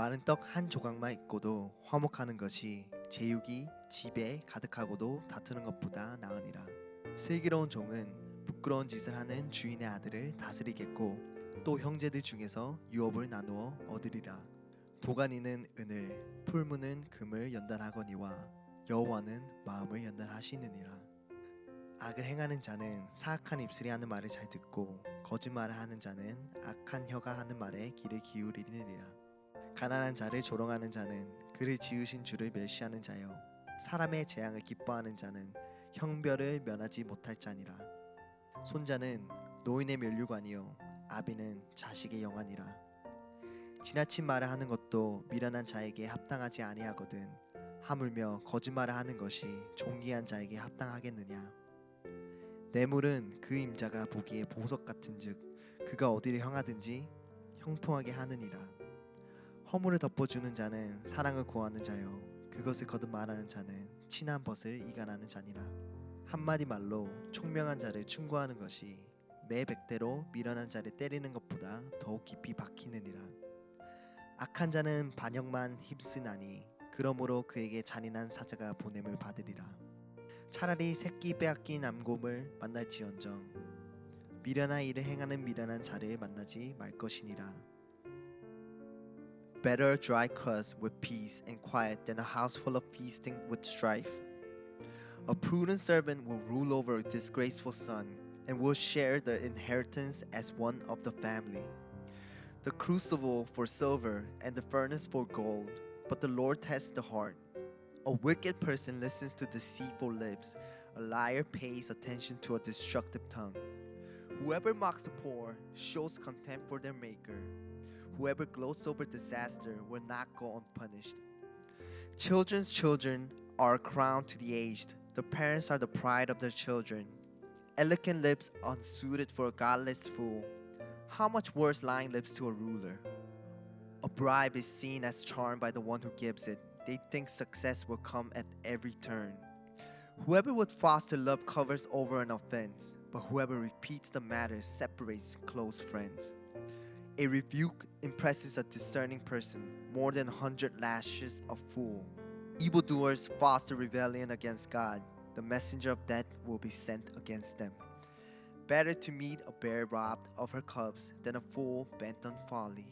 마른 떡 한 조각만 있고도 화목하는 것이 제육이 집에 가득하고도 다투는 것보다 나으니라. 슬기로운 종은 부끄러운 짓을 하는 주인의 아들을 다스리겠고 또 형제들 중에서 유업을 나누어 얻으리라. 도가니는 은을, 풀무는 금을 연단하거니와 여호와는 마음을 연단하시느니라. 악을 행하는 자는 사악한 입술이 하는 말을 잘 듣고 거짓말을 하는 자는 악한 혀가 하는 말에 귀를 기울이느니라. 가난한 자를 조롱하는 자는 그를 지으신 주를 멸시하는 자여 사람의 재앙을 기뻐하는 자는 형별을 면하지 못할 자니라. 손자는 노인의 멸류관이요 아비는 자식의 영안이라. 지나친 말을 하는 것도 미련한 자에게 합당하지 아니하거든 하물며 거짓말을 하는 것이 존귀한 자에게 합당하겠느냐. 뇌물은 그 임자가 보기에 보석 같은즉 그가 어디를 향하든지 형통하게 하느니라. 허물을 덮어주는 자는 사랑을 구하는 자요 그것을 거듭 말하는 자는 친한 벗을 이간하는 자니라. 한마디 말로 총명한 자를 충고하는 것이 매 백대로 미련한 자를 때리는 것보다 더욱 깊이 박히느니라. 악한 자는 반역만 힘쓰나니 그러므로 그에게 잔인한 사자가 보냄을 받으리라. 차라리 새끼 빼앗긴 암곰을 만날지언정 미련한 일을 행하는 미련한 자를 만나지 말 것이니라. Better a dry crust with peace and quiet than a house full of feasting with strife. A prudent servant will rule over a disgraceful son and will share the inheritance as one of the family. The crucible for silver and the furnace for gold, but the Lord tests the heart. A wicked person listens to deceitful lips. A liar pays attention to a destructive tongue. Whoever mocks the poor shows contempt for their maker. Whoever gloats over disaster will not go unpunished. Children's children are a crown to the aged. The parents are the pride of their children. Elegant lips unsuited for a godless fool. How much worse lying lips to a ruler? A bribe is seen as charm by the one who gives it. They think success will come at every turn. Whoever would foster love covers over an offense, but whoever repeats the matter separates close friends. A rebuke impresses a discerning person more than hundred lashes a fool. Evildoers foster rebellion against God. The messenger of death will be sent against them. Better to meet a bear robbed of her cubs than a fool bent on folly.